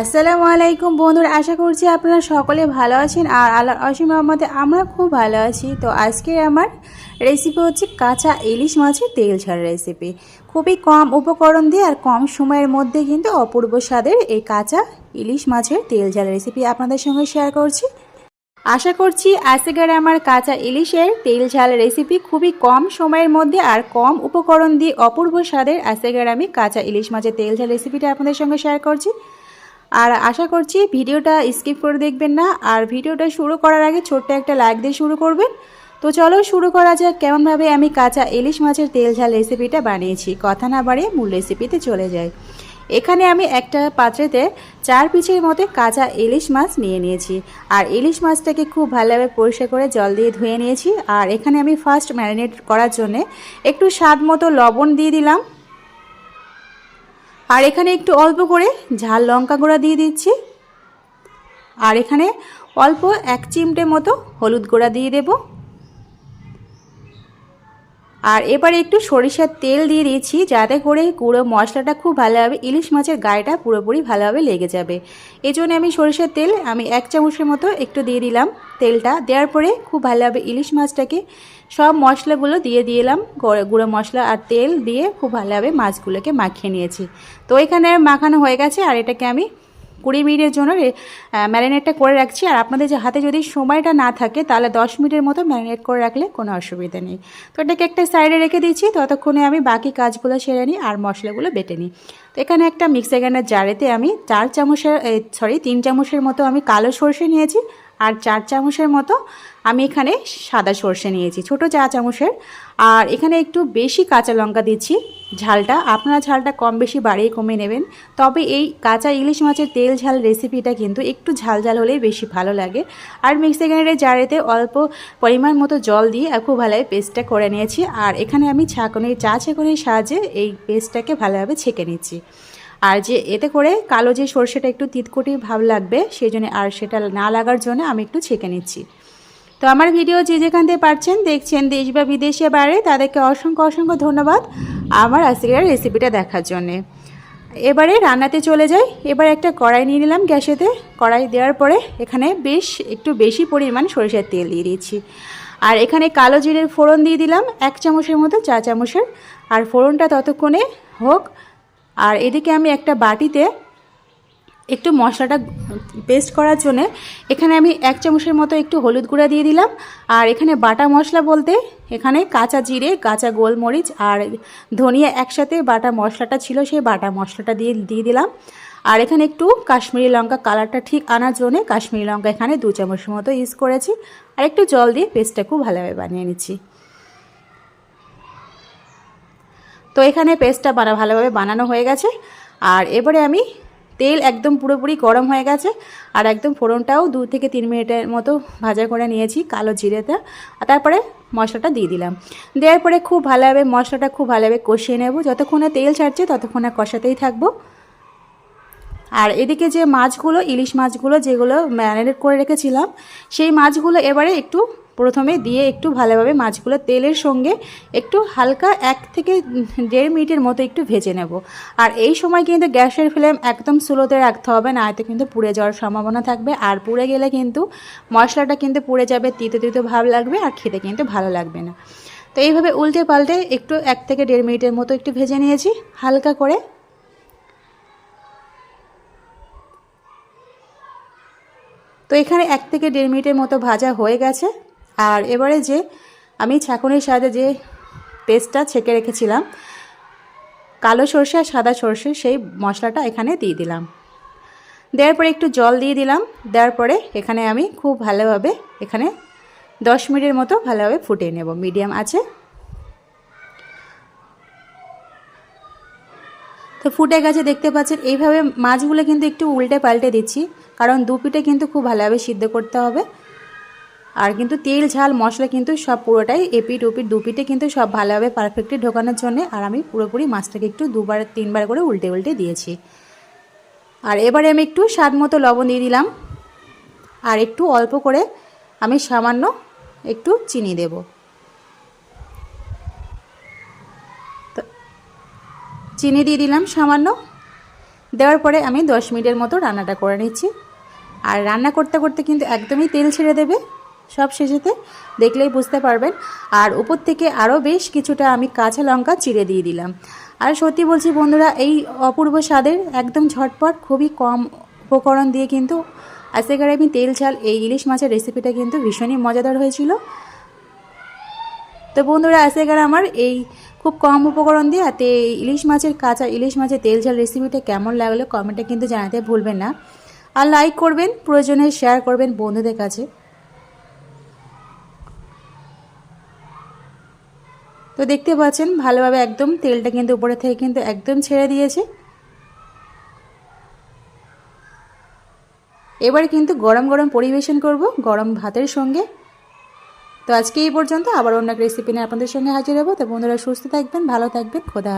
আসসালামু আলাইকুম বন্ধুরা, আশা করছি আপনারা সকলে ভালো আছেন আর আল্লাহ অসীম রহমতে আমরা খুব ভালো আছি। তো আজকে আমার রেসিপি হচ্ছে কাঁচা ইলিশ মাছের তেল ছাড়া রেসিপি খুবই কম উপকরণ দিয়ে আর কম সময়ের মধ্যে কিন্তু অপূর্ব স্বাদের এই কাঁচা ইলিশ মাছের তেল ঝাল রেসিপি আপনাদের সঙ্গে শেয়ার করছি। আশা করছি আজকের আমার কাঁচা ইলিশের তেল ঝাল রেসিপি খুবই কম সময়ের মধ্যে আর কম উপকরণ দিয়ে অপূর্ব স্বাদের আজকের আমি কাঁচা ইলিশ মাছের তেল ঝাল রেসিপিটা আপনাদের সঙ্গে শেয়ার করছি। আর আশা করছি ভিডিওটা স্কিপ করে দেখবেন না, আর ভিডিওটা শুরু করার আগে ছোট্ট একটা লাইক দিয়ে শুরু করবেন। তো চলো শুরু করা যাক, কেমনভাবে আমি কাঁচা ইলিশ মাছের তেল ঝাল রেসিপিটা বানিয়েছি। কথা না বাড়িয়ে মূল রেসিপিতে চলে যাই। এখানে আমি একটা পাত্রেতে চার পিচের মতো কাঁচা ইলিশ মাছ নিয়ে নিয়েছি। আর ইলিশ মাছটাকে খুব ভালোভাবে পরিষ্কার করে জল দিয়ে ধুয়ে নিয়েছি। আর এখানে আমি ফার্স্ট ম্যারিনেট করার জন্যে একটু স্বাদ মতো লবণ দিয়ে দিলাম। আর এখানে একটু অল্প করে ঝাল লঙ্কা গুঁড়া দিয়ে দিচ্ছি। আর এখানে অল্প এক চিমটে মতো হলুদ গুঁড়া দিয়ে দেব। আর এবারে একটু সরিষার তেল দিয়ে দিয়েছি, যাতে করে গুঁড়ো মশলাটা খুব ভালোভাবে, ইলিশ মাছের গায়েটা পুরোপুরি ভালোভাবে লেগে যাবে। এই আমি সরিষার তেল, আমি এক চামচের মতো একটু দিয়ে দিলাম তেলটা। দেওয়ার পরে খুব ভালোভাবে ইলিশ মাছটাকে সব মশলাগুলো দিয়ে দিলাম গুঁড়ো মশলা আর তেল দিয়ে খুব ভালোভাবে মাছগুলোকে মাখিয়ে নিয়েছি। তো এখানে মাখানো হয়ে গেছে, আর এটাকে আমি কুড়ি মিনিটের জন্য ম্যারিনেটটা করে রাখছি। আর আপনাদের যে হাতে যদি সময়টা না থাকে, তাহলে দশ মিনিটের মতো ম্যারিনেট করে রাখলে কোনো অসুবিধা নেই। তো এটাকে একটা সাইডে রেখে দিচ্ছি ততক্ষণে আমি বাকি কাজগুলো সেরে নিই আর মশলাগুলো বেটে নিই। তো এখানে একটা মিক্সার গ্রাইন্ডার জারেতে আমি চার চামচের সরি তিন চামচের মতো আমি কালো সরষে নিয়েছি। আর চার চামচের মতো আমি এখানে সাদা সর্ষে নিয়েছি, ছোট চা চামচের। আর এখানে একটু বেশি কাঁচা লঙ্কা দিচ্ছি, ঝালটা। আপনারা ঝালটা কম বেশি বাড়িয়ে কমে নেবেন। তবে এই কাঁচা ইলিশ মাছের তেল ঝাল রেসিপিটা কিন্তু একটু ঝাল ঝাল হলেই বেশি ভালো লাগে। আর মিক্সি গ্রাইন্ডারের জারেতে অল্প পরিমাণ মতো জল দিয়ে খুব ভালোভাবে পেস্টটা করে নিয়েছি। আর এখানে আমি ছাঁকনির, চা ছাঁকনির সাহায্যে এই পেস্টটাকে ভালোভাবে ছেঁকে নিচ্ছি। আর যে এতে করে কালো যে সর্ষেটা একটু তিতকুটি ভাব লাগবে, সেই জন্য আর সেটা না লাগার জন্য আমি একটু ছেঁকে নিচ্ছি। তো আমার ভিডিও যে যেখান থেকে পারছেন দেখছেন দেশ বা বিদেশে বাইরে তাদেরকে অসংখ্য অসংখ্য ধন্যবাদ আমার আজকের রেসিপিটা দেখার জন্যে। এবারে রান্নাতে চলে যাই। এবার একটা কড়াই নিয়ে নিলাম গ্যাসেতে। কড়াই দেওয়ার পরে এখানে বেশ একটু বেশি পরিমাণ সরিষার তেল দিয়ে দিয়েছি। আর এখানে কালো জিরের ফোড়ন দিয়ে দিলাম, এক চামচের মতো চা চামচের। আর ফোড়নটা ততক্ষণে হোক আর এদিকে আমি একটা বাটিতে একটু মশলাটা পেস্ট করার জন্য এখানে আমি এক চামচের মতো একটু হলুদ গুঁড়া দিয়ে দিলাম। আর এখানে বাটা মশলা বলতে এখানে কাঁচা জিরে, কাঁচা গোলমরিচ আর ধনিয়া একসাথে বাটা মশলাটা ছিল, সেই বাটা মশলাটা দিয়ে দিয়ে দিলাম। আর এখানে একটু কাশ্মীরি লঙ্কা কালারটা ঠিক আনার জন্য কাশ্মীরি লঙ্কা এখানে দু চামচের মতো ইউজ করেছি। আর একটু জল দিয়ে পেস্টটা খুব ভালোভাবে বানিয়ে নিচ্ছি। তো এখানে পেস্টটা বানা, ভালোভাবে বানানো হয়ে গেছে। আর এবারে আমি তেল একদম পুরোপুরি গরম হয়ে গেছে। আর একদম ফোড়নটাও দু থেকে তিন মিনিটের মতো ভাজা করে নিয়েছি কালো জিরেটা আর তারপরে মশলাটা দিয়ে দিলাম। দেওয়ার পরে খুব ভালোভাবে মশলাটা খুব ভালোভাবে কষিয়ে নেব। যতক্ষণে তেল ছাড়ছে ততক্ষণে কষাতেই থাকব। আর এদিকে যে মাছগুলো, ইলিশ মাছগুলো যেগুলো ম্যারিনেট করে রেখেছিলাম, সেই মাছগুলো এবারে একটু প্রথমে দিয়ে একটু ভালোভাবে মাছগুলো তেলের সঙ্গে একটু হালকা এক থেকে দেড় মিনিটের মতো একটু ভেজে নেব। আর এই সময় কিন্তু গ্যাসের ফ্লেম একদম স্লোতে রাখতে হবে না এতে কিন্তু পুড়ে যাওয়ার সম্ভাবনা থাকবে। আর পুড়ে গেলে কিন্তু মশলাটা কিন্তু পুড়ে যাবে, তিতো তিতো ভাব লাগবে আর খেতে কিন্তু ভালো লাগবে না। তো এইভাবে উল্টে পাল্টে একটু এক থেকে দেড় মিনিটের মতো একটু ভেজে নিয়েছি হালকা করে। তো এখানে এক থেকে দেড় মিনিটের মতো ভাজা হয়ে গেছে। আর এবারে যে আমি ছাঁকুনির সাহায্যে যে পেস্টটা ছেঁকে রেখেছিলাম, কালো সর্ষে আর সাদা সর্ষে সেই মশলাটা এখানে দিয়ে দিলাম। দেওয়ার পরে একটু জল দিয়ে দিলাম। দেওয়ার পরে এখানে আমি খুব ভালোভাবে এখানে দশ মিনিটের মতো ভালোভাবে ফুটিয়ে নেব। মিডিয়াম আছে। তো ফুটে গেছে, দেখতে পাচ্ছেন। এইভাবে মাছগুলো কিন্তু একটু উল্টে পাল্টে দিচ্ছি, কারণ দু পিঠে কিন্তু খুব ভালোভাবে সিদ্ধ করতে হবে। আর কিন্তু তেল, ঝাল, মশলা কিন্তু সব পুরোটাই এপিট ওপিট দুপিটে কিন্তু সব ভালোভাবে পারফেক্টলি ঢোকানোর জন্য আর আমি পুরোপুরি মাছটাকে একটু দুবার, তিনবার করে উল্টে উল্টে দিয়েছি। আর এবারে আমি একটু স্বাদ মতো লবণ দিয়ে দিলাম। আর একটু অল্প করে আমি সামান্য একটু চিনি দেব। চিনি দিয়ে দিলাম সামান্য। দেওয়ার পরে আমি দশ মিনিটের মতো রান্নাটা করে নিচ্ছি। আর রান্না করতে করতে কিন্তু একদমই তেল ছেড়ে দেবে। সব শেষেতে দেখলেই বুঝতে পারবেন। আর উপর থেকে আরও বেশ কিছুটা আমি কাঁচা লঙ্কা চিড়ে দিয়ে দিলাম। আর সত্যি বলছি বন্ধুরা, এই অপূর্ব স্বাদের একদম ঝটপট খুবই কম উপকরণ দিয়ে কিন্তু আজকের আমি তেল, ঝাল, এই ইলিশ মাছের রেসিপিটা কিন্তু ভীষণই মজাদার হয়েছিল। তো বন্ধুরা আজকের আমার এই খুব কম উপকরণ দিয়ে হাতে ইলিশ মাছের কাঁচা ইলিশ মাছের তেল, ঝাল রেসিপিটা কেমন লাগল কমেন্টে কিন্তু জানাতে ভুলবেন না। আর লাইক করবেন, প্রয়োজনে শেয়ার করবেন বন্ধুদের কাছে। তো দেখতে পাচ্ছেন, ভালোভাবে একদম তেলটা কিন্তু উপরে থেকে কিন্তু একদম ছেড়ে দিয়েছে। এবার কিন্তু গরম গরম পরিবেশন করব গরম ভাতের সঙ্গে। তো আজকে এই পর্যন্ত, আবার অন্য রেসিপি নিয়ে আপনাদের সঙ্গে হাজির হব। তো বন্ধুরা, সুস্থ থাকবেন, ভালো থাকবেন, খোদা